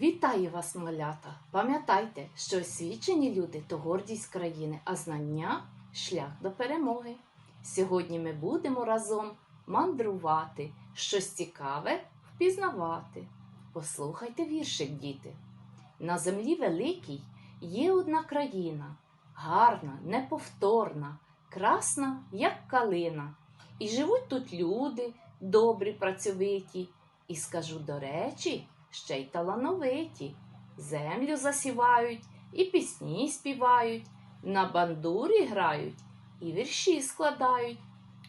Вітаю вас, малята! Пам'ятайте, що освічені люди то гордість країни, а знання шлях до перемоги. Сьогодні ми будемо разом мандрувати, щось цікаве впізнавати. Послухайте віршик, діти. На землі великій є одна країна, гарна, неповторна, красна, як калина. І живуть тут люди, добрі, працьовиті, і скажу до речі, ще й талановиті. Землю засівають, і пісні співають, на бандурі грають, і вірші складають,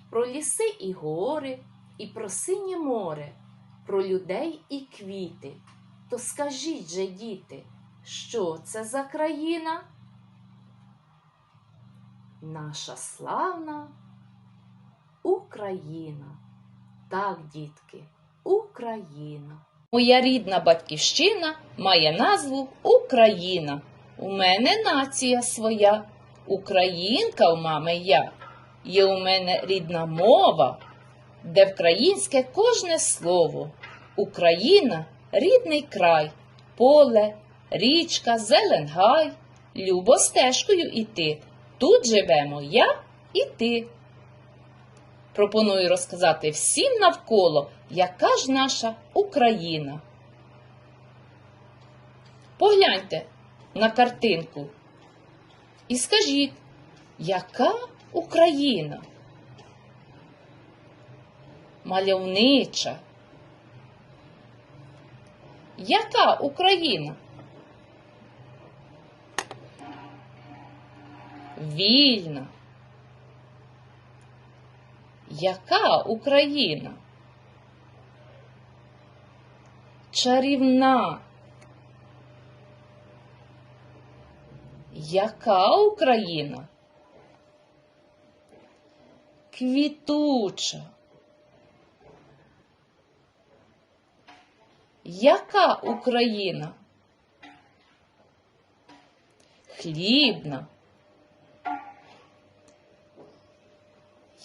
про ліси і гори, і про синє море, про людей і квіти. То скажіть же, діти, що це за країна? Наша славна Україна. Так, дітки, Україна. Моя рідна батьківщина має назву Україна. У мене нація своя, українка у мами я. Є у мене рідна мова, де вкраїнське кожне слово. Україна рідний край, поле, річка, зелен гай. Любо стежкою іти. Тут живемо я і ти. Пропоную розказати всім навколо, яка ж наша Україна. Погляньте на картинку і скажіть, яка Україна? Мальовнича. Яка Україна? Вільна. Яка Україна? Чарівна. Яка Україна? Квітуча. Яка Україна? Хлібна.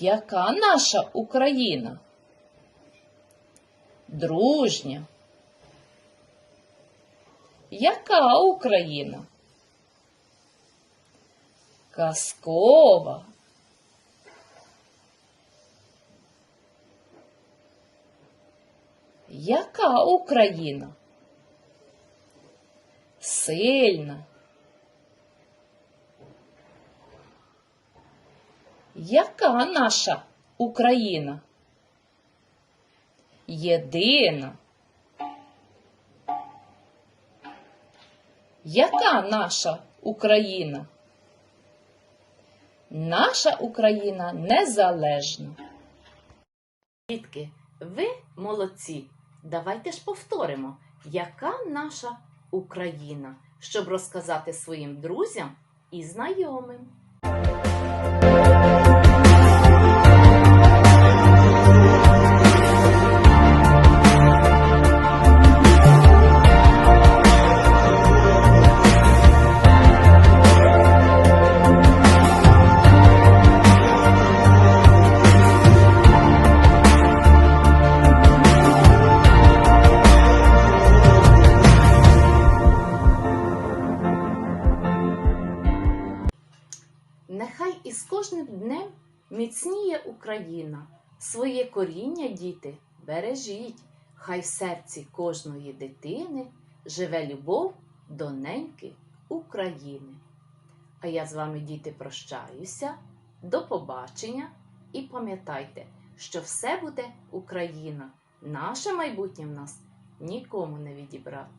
Яка наша Україна? Дружня. Яка Україна? Казкова. Яка Україна? Сильна. Яка наша Україна? Єдина. Яка наша Україна? Наша Україна незалежна. Дітки, ви молодці. Давайте ж повторимо, яка наша Україна, щоб розказати своїм друзям і знайомим. Днем міцніє Україна. Своє коріння, діти, бережіть. Хай в серці кожної дитини живе любов до неньки України. А я з вами, діти, прощаюся. До побачення і пам'ятайте, що все буде Україна. Наше майбутнє в нас нікому не відібрати.